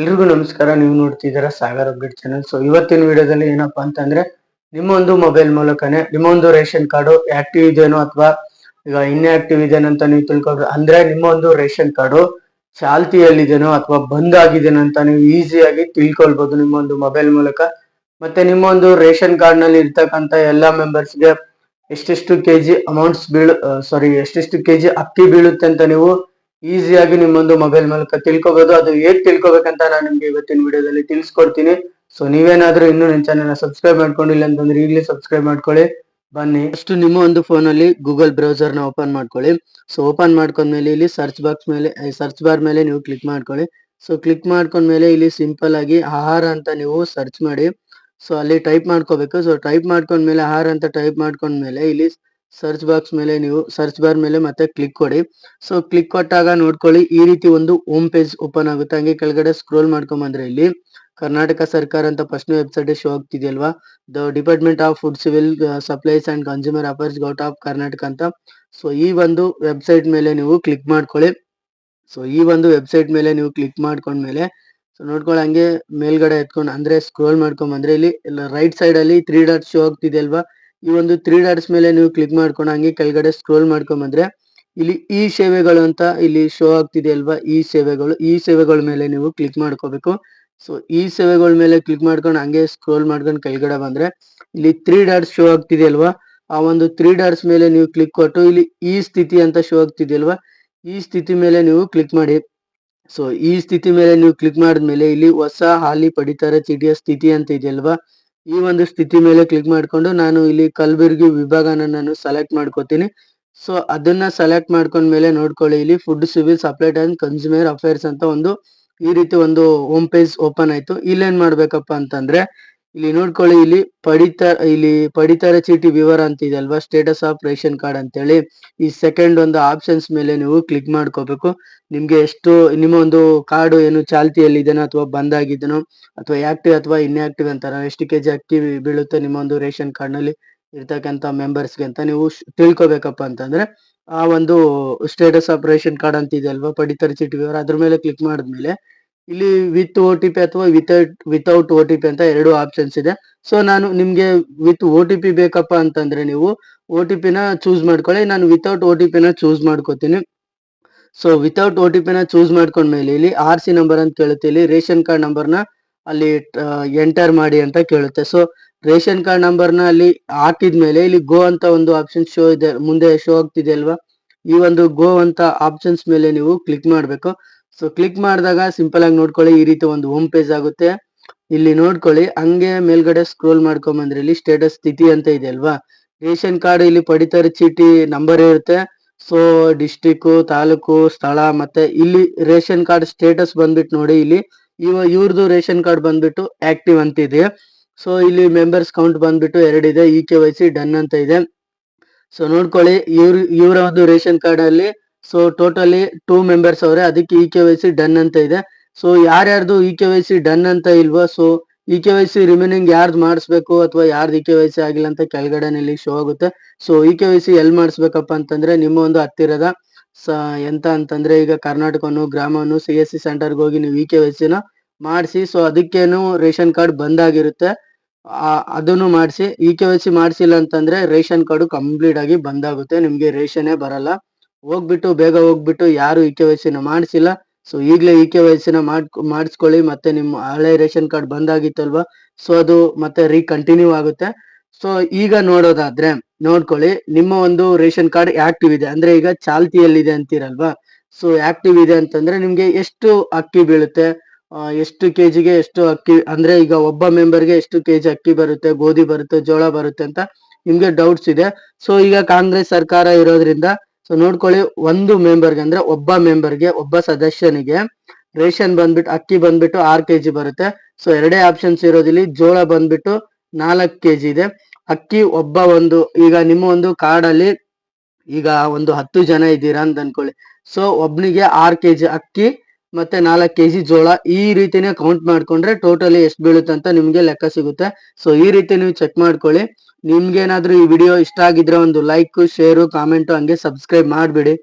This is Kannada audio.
ಎಲ್ರಿಗೂ ನಮಸ್ಕಾರ. ನೀವು ನೋಡ್ತಿದ್ದೀರಾ ಸಾಗರ್ ಅಪ್ಡೇಟ್ ಚಾನಲ್ ಸೊ ಇವತ್ತಿನ ವಿಡಿಯೋದಲ್ಲಿ ಏನಪ್ಪಾ ಅಂತಂದ್ರೆ, ನಿಮ್ಮ ಒಂದು ಮೊಬೈಲ್ ಮೂಲಕನೇ ನಿಮ್ಮ ಒಂದು ರೇಷನ್ ಕಾರ್ಡು ಆಕ್ಟಿವ್ ಇದೇನೋ ಅಥವಾ ಈಗ ಇನ್ಆಕ್ಟಿವ್ ಇದೇನೋ ಅಂತ ನೀವು ತಿಳ್ಕೊಂಡ್ರೆ ಅಂದ್ರೆ ನಿಮ್ಮ ಒಂದು ರೇಷನ್ ಕಾರ್ಡು ಚಾಲ್ತಿಯಲ್ಲಿದೇನೋ ಅಥವಾ ಬಂದ್ ಆಗಿದೆನೋ ಅಂತ ನೀವು ಈಸಿಯಾಗಿ ತಿಳ್ಕೊಳ್ಬಹುದು ನಿಮ್ಮ ಒಂದು ಮೊಬೈಲ್ ಮೂಲಕ. ಮತ್ತೆ ನಿಮ್ಮ ಒಂದು ರೇಷನ್ ಕಾರ್ಡ್ನಲ್ಲಿ ಇರ್ತಕ್ಕಂತ ಎಲ್ಲಾ ಮೆಂಬರ್ಸ್ಗೆ ಎಷ್ಟೆಷ್ಟು ಕೆಜಿ ಅಮೌಂಟ್ಸ್ ಬೀಳು ಸಾರಿ ಎಷ್ಟೆಷ್ಟು ಕೆಜಿ ಅಕ್ಕಿ ಬೀಳುತ್ತೆ ಅಂತ ನೀವು ಈಸಿಯಾಗಿ ನಿಮ್ಮೊಂದು ಮೊಬೈಲ್ ಮೂಲಕ ತಿಳ್ಕೊಬಹುದು ಅದು ಹೇಗ್ ತಿಳ್ಕೊಬೇಕಂತ ನಾನು ನಿಮ್ಗೆ ಇವತ್ತಿನ ವಿಡಿಯೋದಲ್ಲಿ ತಿಳಿಸ್ಕೊಡ್ತೀನಿ. ಸೊ ನೀವೇನಾದ್ರೂ ಇನ್ನೂ ನನ್ನ ಚಾನೆಲ್ ಸಬ್ಸ್ಕ್ರೈಬ್ ಮಾಡ್ಕೊಂಡಿಲ್ಲ ಅಂತಂದ್ರೆ ಈಗಲೇ ಸಬ್ಸ್ಕ್ರೈಬ್ ಮಾಡ್ಕೊಳ್ಳಿ. ಬನ್ನಿ. ಫಸ್ಟ್ ನಿಮ್ಮ ಒಂದು ಫೋನ್ ಅಲ್ಲಿ ಗೂಗಲ್ ಬ್ರೌಸರ್ನ ಓಪನ್ ಮಾಡ್ಕೊಳ್ಳಿ. ಸೊ ಓಪನ್ ಮಾಡ್ಕೊಂಡ್ಮೇಲೆ ಇಲ್ಲಿ ಸರ್ಚ್ ಬಾಕ್ಸ್ ಮೇಲೆ ಸರ್ಚ್ ಬಾರ್ ಮೇಲೆ ನೀವು ಕ್ಲಿಕ್ ಮಾಡ್ಕೊಳ್ಳಿ. ಸೊ ಕ್ಲಿಕ್ ಮಾಡ್ಕೊಂಡ್ಮೇಲೆ ಇಲ್ಲಿ ಸಿಂಪಲ್ ಆಗಿ ಆಹಾರ ಅಂತ ನೀವು ಸರ್ಚ್ ಮಾಡಿ. ಸೊ ಅಲ್ಲಿ ಟೈಪ್ ಮಾಡ್ಕೋಬೇಕು. ಸೊ ಟೈಪ್ ಮಾಡ್ಕೊಂಡ್ಮೇಲೆ ಆಹಾರ ಅಂತ ಟೈಪ್ ಮಾಡ್ಕೊಂಡ್ಮೇಲೆ ಇಲ್ಲಿ ಸರ್ಚ್ ಬಾಕ್ಸ್ ಮೇಲೆ ನೀವು ಸರ್ಚ್ ಬಾರ್ ಮೇಲೆ ಮತ್ತೆ ಕ್ಲಿಕ್ ಕೊಡಿ. ಸೊ ಕ್ಲಿಕ್ ಕೊಟ್ಟಾಗ ನೋಡ್ಕೊಳ್ಳಿ, ಈ ರೀತಿ ಒಂದು ಹೋಮ್ ಪೇಜ್ ಓಪನ್ ಆಗುತ್ತೆ. ಹಂಗೆ ಕೆಳಗಡೆ ಸ್ಕ್ರೋಲ್ ಮಾಡ್ಕೊಂಬಂದ್ರೆ ಇಲ್ಲಿ ಕರ್ನಾಟಕ ಸರ್ಕಾರ ಅಂತ first website show ಆಗ್ತಿದೆಯಲ್ವಾ? The department of food civil supplies and consumer affairs govt of Karnataka ಅಂತ. ಸೊ ಈ ಒಂದು ವೆಬ್ಸೈಟ್ ಮೇಲೆ ನೀವು ಕ್ಲಿಕ್ ಮಾಡ್ಕೊಳ್ಳಿ. ಸೊ ಈ ಒಂದು ವೆಬ್ಸೈಟ್ ಮೇಲೆ ನೀವು ಕ್ಲಿಕ್ ಮಾಡ್ಕೊಂಡ್ಮೇಲೆ ಸೊ ನೋಡ್ಕೊಳ್ಳಿ, ಹಂಗೆ ಮೇಲ್ಗಡೆ ಎತ್ಕೊಂಡು, ಅಂದ್ರೆ ಸ್ಕ್ರೋಲ್ ಮಾಡ್ಕೊಂಡ್ ಬಂದ್ರೆ ಇಲ್ಲಿ ರೈಟ್ ಸೈಡ್ ಅಲ್ಲಿ ತ್ರೀ ಡಾಟ್ ಶೋ ಆಗ್ತಿದೆ ಅಲ್ವಾ ಈ ಒಂದು ತ್ರೀ ಡಾಟ್ಸ್ ಮೇಲೆ ನೀವು ಕ್ಲಿಕ್ ಮಾಡ್ಕೊಂಡು ಹಂಗೆ ಕೆಳಗಡೆ ಸ್ಕ್ರೋಲ್ ಮಾಡ್ಕೊಂಡ್ ಬಂದ್ರೆ ಇಲ್ಲಿ ಈ ಸೇವೆಗಳು ಅಂತ ಇಲ್ಲಿ ಶೋ ಆಗ್ತಿದೆ ಅಲ್ವಾ? ಈ ಸೇವೆಗಳು, ಈ ಸೇವೆಗಳ ಮೇಲೆ ನೀವು ಕ್ಲಿಕ್ ಮಾಡ್ಕೋಬೇಕು. ಸೊ ಈ ಸೇವೆಗಳ ಮೇಲೆ ಕ್ಲಿಕ್ ಮಾಡ್ಕೊಂಡು ಹಂಗೆ ಸ್ಕ್ರೋಲ್ ಮಾಡ್ಕೊಂಡು ಕೆಳಗಡೆ ಬಂದ್ರೆ ಇಲ್ಲಿ ತ್ರೀ ಡಾಟ್ಸ್ ಶೋ ಆಗ್ತಿದೆ ಅಲ್ವಾ? ಆ ಒಂದು ತ್ರೀ ಡಾಟ್ಸ್ ಮೇಲೆ ನೀವು ಕ್ಲಿಕ್ ಕೊಟ್ಟು ಇಲ್ಲಿ ಈ ಸ್ಥಿತಿ ಅಂತ ಶೋ ಆಗ್ತಿದೆ ಅಲ್ವಾ? ಈ ಸ್ಥಿತಿ ಮೇಲೆ ನೀವು ಕ್ಲಿಕ್ ಮಾಡಿ. ಸೊ ಈ ಸ್ಥಿತಿ ಮೇಲೆ ನೀವು ಕ್ಲಿಕ್ ಮಾಡಿದ್ಮೇಲೆ ಇಲ್ಲಿ ಹೊಸ ಹಾಲಿ ಪಡಿತರ ಚೀಟಿಯ ಸ್ಥಿತಿ ಅಂತ ಇದೆಯಲ್ವಾ ಈ ಒಂದು ಸ್ಥಿತಿ ಮೇಲೆ ಕ್ಲಿಕ್ ಮಾಡ್ಕೊಂಡು ನಾನು ಇಲ್ಲಿ ಕಲಬುರ್ಗಿ ವಿಭಾಗನ ನಾನು ಸೆಲೆಕ್ಟ್ ಮಾಡ್ಕೋತೀನಿ. ಸೊ ಅದನ್ನ ಸೆಲೆಕ್ಟ್ ಮಾಡ್ಕೊಂಡ್ಮೇಲೆ ನೋಡ್ಕೊಳ್ಳಿ. ಇಲ್ಲಿ food civil supplies and consumer affairs ಅಂತ ಒಂದು ಈ ರೀತಿ ಒಂದು ಹೋಮ್ ಪೇಜ್ ಓಪನ್ ಆಯ್ತು. ಇಲ್ಲೇನ್ ಮಾಡ್ಬೇಕಪ್ಪ ಅಂತಂದ್ರೆ ಇಲ್ಲಿ ನೋಡ್ಕೊಳ್ಳಿ, ಇಲ್ಲಿ ಪಡಿತ, ಇಲ್ಲಿ ಪಡಿತರ ಚೀಟಿ ವಿವರ ಅಂತ ಇದೆ ಅಲ್ವಾ? ಸ್ಟೇಟಸ್ ಆಫ್ ರೇಷನ್ ಕಾರ್ಡ್ ಅಂತ ಹೇಳಿ ಈ ಸೆಕೆಂಡ್ ಒಂದು ಆಪ್ಷನ್ಸ್ ಮೇಲೆ ನೀವು ಕ್ಲಿಕ್ ಮಾಡ್ಕೋಬೇಕು. ನಿಮ್ಗೆ ಎಷ್ಟು, ನಿಮ್ಮ ಒಂದು ಕಾರ್ಡ್ ಏನು ಚಾಲ್ತಿಯಲ್ಲಿ ಇದೆನೋ ಅಥವಾ ಬಂದ್ ಆಗಿದನೋ ಅಥವಾ ಆಕ್ಟಿವ್ ಅಥವಾ ಇನ್ಆಕ್ಟಿವ್ ಅಂತಾರ ಎಷ್ಟು ಕೆಜಿ ಅಕ್ಕಿ ಬೀಳುತ್ತೆ ನಿಮ್ಮ ಒಂದು ರೇಷನ್ ಕಾರ್ಡ್ನಲ್ಲಿ ಇರ್ತಕ್ಕಂತ ಮೆಂಬರ್ಸ್ಗೆ ಅಂತ ನೀವು ತಿಳ್ಕೊಬೇಕಪ್ಪ ಅಂತಂದ್ರೆ, ಆ ಒಂದು ಸ್ಟೇಟಸ್ ಆಫ್ ರೇಷನ್ ಕಾರ್ಡ್ ಅಂತ ಇದೆ ಅಲ್ವಾ? ಪಡಿತರ ಚೀಟಿ ವಿವರ. ಅದ್ರ ಮೇಲೆ ಕ್ಲಿಕ್ ಮಾಡಿದ್ಮೇಲೆ ಇಲ್ಲಿ ವಿತ್ ಓ ಟಿ ಪಿ ಅಥವಾ without without O T P ಅಂತ ಎರಡು ಆಪ್ಷನ್ಸ್ ಇದೆ. ಸೊ ನಾನು ನಿಮ್ಗೆ ವಿತ್ ಓ ಟಿ ಪಿ ಬೇಕಪ್ಪ ಅಂತಂದ್ರೆ ನೀವು ಓ ಟಿ ಪಿನ ಚೂಸ್ ಮಾಡ್ಕೊಳ್ಳಿ. ನಾನು ವಿತೌಟ್ ಓ ಟಿ ಪಿನ ಚೂಸ್ ಮಾಡ್ಕೋತೀನಿ. ಸೊ ವಿತೌಟ್ ಓ ಟಿ ಪಿನ ಚೂಸ್ ಮಾಡ್ಕೊಂಡ್ಮೇಲೆ ಇಲ್ಲಿ ಆರ್ ಸಿ ನಂಬರ್ ಅಂತ ಕೇಳುತ್ತೆ. ಇಲ್ಲಿ ರೇಷನ್ ಕಾರ್ಡ್ ನಂಬರ್ನ ಅಲ್ಲಿ ಎಂಟರ್ ಮಾಡಿ ಅಂತ ಕೇಳುತ್ತೆ. ಸೊ ರೇಷನ್ ಕಾರ್ಡ್ ನಂಬರ್ನ ಅಲ್ಲಿ ಹಾಕಿದ್ಮೇಲೆ ಇಲ್ಲಿ ಗೋ ಅಂತ ಒಂದು ಆಪ್ಷನ್ ಶೋ ಇದೆ. ಮುಂದೆ ಶೋ ಆಗ್ತಿದೆ ಅಲ್ವಾ? ಈ ಒಂದು ಗೋ ಅಂತ ಆಪ್ಷನ್ಸ್ ಮೇಲೆ ನೀವು ಕ್ಲಿಕ್ ಮಾಡಬೇಕು. ಸೊ ಕ್ಲಿಕ್ ಮಾಡಿದಾಗ ಸಿಂಪಲ್ ಆಗಿ ನೋಡ್ಕೊಳ್ಳಿ, ಈ ರೀತಿ ಒಂದು ಹೋಮ್ ಪೇಜ್ ಆಗುತ್ತೆ. ಇಲ್ಲಿ ನೋಡ್ಕೊಳ್ಳಿ, ಹಂಗೆ ಮೇಲ್ಗಡೆ ಸ್ಕ್ರೋಲ್ ಮಾಡ್ಕೊಂಡ್ ಬಂದ್ರೆ ಇಲ್ಲಿ ಸ್ಟೇಟಸ್ ಸ್ಥಿತಿ ಅಂತ ಇದೆ ಅಲ್ವಾ? ರೇಷನ್ ಕಾರ್ಡ್ ಇಲ್ಲಿ ಪಡಿತರ, ಚೀಟಿ ನಂಬರ್ ಇರುತ್ತೆ. ಸೊ ಡಿಸ್ಟಿಕ್ ತಾಲೂಕು, ಸ್ಥಳ, ಮತ್ತೆ ಇಲ್ಲಿ ರೇಷನ್ ಕಾರ್ಡ್ ಸ್ಟೇಟಸ್ ಬಂದ್ಬಿಟ್ಟು ನೋಡಿ, ಇಲ್ಲಿ ಇವ ಇವ್ರದ್ದು ರೇಷನ್ ಕಾರ್ಡ್ ಬಂದ್ಬಿಟ್ಟು ಆಕ್ಟಿವ್ ಅಂತ ಇದೆ ಸೊ ಇಲ್ಲಿ ಮೆಂಬರ್ಸ್ ಕೌಂಟ್ ಬಂದ್ಬಿಟ್ಟು ಎರಡಿದೆ E K Y C done ಅಂತ ಇದೆ. ಸೊ ನೋಡ್ಕೊಳ್ಳಿ, ಇವ್ರ ಇವರ ಒಂದು ರೇಷನ್ ಕಾರ್ಡ್ ಅಲ್ಲಿ ಸೊ ಟೋಟಲಿ ಟೂ ಮೆಂಬರ್ಸ್ ಅವ್ರೆ, ಅದಕ್ಕೆ E K Y C done ಅಂತ ಇದೆ. So ಯಾರ್ಯಾರ್ದು E K Y C done ಅಂತ ಇಲ್ವಾ so E K Y C remaining ಯಾರ್ದು ಮಾಡಿಸ್ಬೇಕು ಅಥವಾ ಯಾರ್ದು ಇ ಕೆ ವೈ ಸಿ ಆಗಿಲ್ಲ ಅಂತ ಕೆಳಗಡೆನಲ್ಲಿ ಶೋ ಆಗುತ್ತೆ. So E K Y C ಎಲ್ಲಿ ಮಾಡಿಸ್ಬೇಕಪ್ಪ ಅಂತಂದ್ರೆ, ನಿಮ್ಮ ಒಂದು ಹತ್ತಿರದ ಸ, ಎಂತ ಅಂತಂದ್ರೆ, ಈಗ ಕರ್ನಾಟಕನು, ಗ್ರಾಮನು ಸಿ ಎಸ್ ಸಿ ಸೆಂಟರ್ಗೆ ಹೋಗಿ ನೀವು ಇ ಕೆ ವೈ ಸಿನ ಮಾಡಿಸಿ ಸೊ ಅದಕ್ಕೇನು ರೇಷನ್ ಕಾರ್ಡ್ ಬಂದಾಗಿರುತ್ತೆ. ಆಗಿರುತ್ತೆ ಅದನ್ನು ಮಾಡಿಸಿ ಇ ಕೆ ವೈ ಸಿ ಮಾಡಿಸಿಲ್ಲ ಅಂತಂದ್ರೆ, ರೇಷನ್ ಕಾರ್ಡು ಕಂಪ್ಲೀಟ್ ಆಗಿ ಬಂದಾಗುತ್ತೆ, ನಿಮಗೆ ರೇಷನ್ನೇ ಬರಲ್ಲ. ಹೋಗ್ಬಿಟ್ಟು, ಬೇಗ ಹೋಗ್ಬಿಟ್ಟು ಯಾರು ಇ ಕೆ ವೈ ಸಿನ ಮಾಡಿಸಿಲ್ಲ. ಸೊ ಈಗಲೇ ಇ ಕೆ ವೈ ಸಿನ ಮಾಡ್ ಮಾಡಿಸ್ಕೊಳ್ಳಿ. ಮತ್ತೆ ನಿಮ್ಮ ಹಳೆ ರೇಷನ್ ಕಾರ್ಡ್ ಬಂದಾಗಿತ್ತಲ್ವಾ? ಸೊ ಅದು ಮತ್ತೆ ರೀಕಂಟಿನ್ಯೂ ಆಗುತ್ತೆ. ಸೊ ಈಗ ನೋಡೋದಾದ್ರೆ, ನೋಡ್ಕೊಳ್ಳಿ. ನಿಮ್ಮ ಒಂದು ರೇಷನ್ ಕಾರ್ಡ್ ಆಕ್ಟಿವ್ ಇದೆ. ಅಂದ್ರೆ ಈಗ ಚಾಲ್ತಿಯಲ್ಲಿದೆ ಅಂತೀರಲ್ವಾ? ಸೊ ಆಕ್ಟಿವ್ ಇದೆ ಅಂತಂದ್ರೆ ನಿಮ್ಗೆ ಎಷ್ಟು ಅಕ್ಕಿ ಬೀಳುತ್ತೆ? ಎಷ್ಟು ಎಷ್ಟು ಕೆಜಿಗೆ ಎಷ್ಟು ಅಕ್ಕಿ, ಅಂದ್ರೆ ಈಗ ಒಬ್ಬ ಮೆಂಬರ್ಗೆ ಎಷ್ಟು ಕೆಜಿ ಅಕ್ಕಿ ಬರುತ್ತೆ? ಗೋಧಿ ಬರುತ್ತೆ, ಜೋಳ ಬರುತ್ತೆ ಅಂತ ನಿಮ್ಗೆ ಡೌಟ್ಸ್ ಇದೆ. ಸೊ ಈಗ ಕಾಂಗ್ರೆಸ್ ಸರ್ಕಾರ ಇರೋದ್ರಿಂದ ಸೊ ನೋಡ್ಕೊಳ್ಳಿ, ಒಂದು ಮೆಂಬರ್ಗೆ ಅಂದ್ರೆ ಒಬ್ಬ ಮೆಂಬರ್ಗೆ ಒಬ್ಬ ಸದಸ್ಯನಿಗೆ ರೇಷನ್ ಬಂದ್ಬಿಟ್ಟು ಅಕ್ಕಿ ಬಂದ್ಬಿಟ್ಟು ಆರ್ ಕೆಜಿ ಬರುತ್ತೆ. ಸೊ ಎರಡೇ ಆಪ್ಷನ್ಸ್ ಇರೋದಿಲ್ಲಿ ಜೋಳ ಬಂದ್ಬಿಟ್ಟು ನಾಲ್ಕು ಕೆಜಿ ಇದೆ. ಅಕ್ಕಿ ಒಬ್ಬ ಒಂದು, ಈಗ ನಿಮ್ಮ ಒಂದು ಕಾರ್ಡ್ ಅಲ್ಲಿ ಈಗ ಒಂದು ಹತ್ತು ಜನ ಇದ್ದೀರಾ ಅಂತ ಅನ್ಕೊಳ್ಳಿ. ಸೊ ಒಬ್ನಿಗೆ ಆರ್ ಕೆಜಿ ಅಕ್ಕಿ ಮತ್ತೆ ನಾಲ್ಕು ಕೆಜಿ ಜೋಳ ಈ ರೀತಿನೇ ಕೌಂಟ್ ಮಾಡ್ಕೊಂಡ್ರೆ ಟೋಟಲಿ ಎಷ್ಟು ಬೀಳುತ್ತೆ ಅಂತ ನಿಮ್ಗೆ ಲೆಕ್ಕ ಸಿಗುತ್ತೆ. ಸೊ ಈ ರೀತಿ ನೀವು ಚೆಕ್ ಮಾಡ್ಕೊಳ್ಳಿ. ನಿಮ್ಗೆ ಏನಾದ್ರೂ ಈ ವಿಡಿಯೋ ಇಷ್ಟ ಆಗಿದ್ರೆ ಒಂದು ಲೈಕ್ ಶೇರು ಕಾಮೆಂಟ್ ಹಂಗೆ ಸಬ್ಸ್ಕ್ರೈಬ್ ಮಾಡ್ಬಿಡಿ.